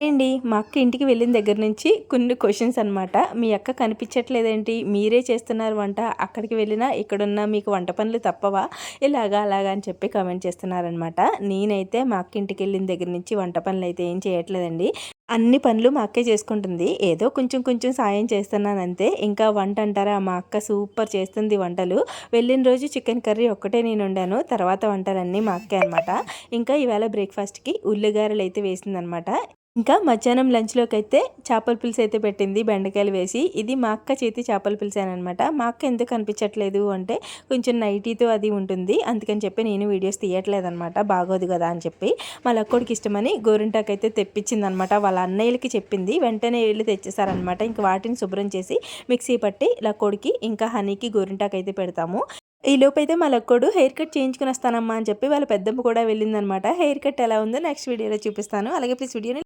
ఏండి మా అక్క ఇంటికి వెళ్ళిన దగ్గర నుంచి కొన్ని క్వశ్చన్స్ అనమాట మీ అక్క కనిపించట్లేదేంటి? మీరే చేస్తున్నారు వంట. అక్కడికి వెళ్ళినా ఇక్కడున్న మీకు వంట పనులు తప్పవా? ఇలాగా అలాగా అని చెప్పి కామెంట్ చేస్తున్నారనమాట నేనైతే మా అక్క ఇంటికి వెళ్ళిన దగ్గర నుంచి వంట పనులు అయితే ఏం చేయట్లేదండి. అన్ని పనులు మా అక్కే చేసుకుంటుంది. ఏదో కొంచెం కొంచెం సాయం చేస్తున్నాను అంతే ఇంకా వంట అంటారా? మా అక్క సూపర్ చేస్తుంది వంటలు. వెళ్ళిన రోజు చికెన్ కర్రీ ఒక్కటే నేను వండాను. తర్వాత వంటలన్నీ మా అక్కే అనమాట ఇంకా ఈవేళ బ్రేక్ఫాస్ట్కి ఉల్లిగారలు అయితే వేసిందనమాట ఇంకా మధ్యాహ్నం లంచ్లోకి అయితే చేపల పులుసు అయితే పెట్టింది బెండకాయలు వేసి. ఇది మా అక్క చేతి చేపల పులుసు అనమాట. మా అక్క ఎందుకు కనిపించట్లేదు అంటే కొంచెం నైటీతో అది ఉంటుంది. అందుకని చెప్పి నేను వీడియోస్ తీయట్లేదు అనమాట బాగోదు కదా అని చెప్పి. మా అక్కడికి ఇష్టమని గోరింటాకు అయితే తెప్పించింది అనమాట వాళ్ళ అన్నయ్యలకి చెప్పింది. వెంటనే వెళ్ళి తెచ్చేసారనమాట. ఇంకా వాటిని శుభ్రం చేసి మిక్సీ పట్టి లక్కోడికి ఇంకా హనీకి గోరింటాకు అయితే పెడతాము. ఈ లోపైతే మా లక్కోడు హెయిర్ కట్ చేయించుకుని వస్తానమ్మా అని చెప్పి వాళ్ళ పెద్దమ్మ కూడా వెళ్ళిందనమాట. హెయిర్ కట్ ఎలా ఉందో నెక్స్ట్ వీడియోలో చూపిస్తాను. అలాగే ప్లీజ్ వీడియోని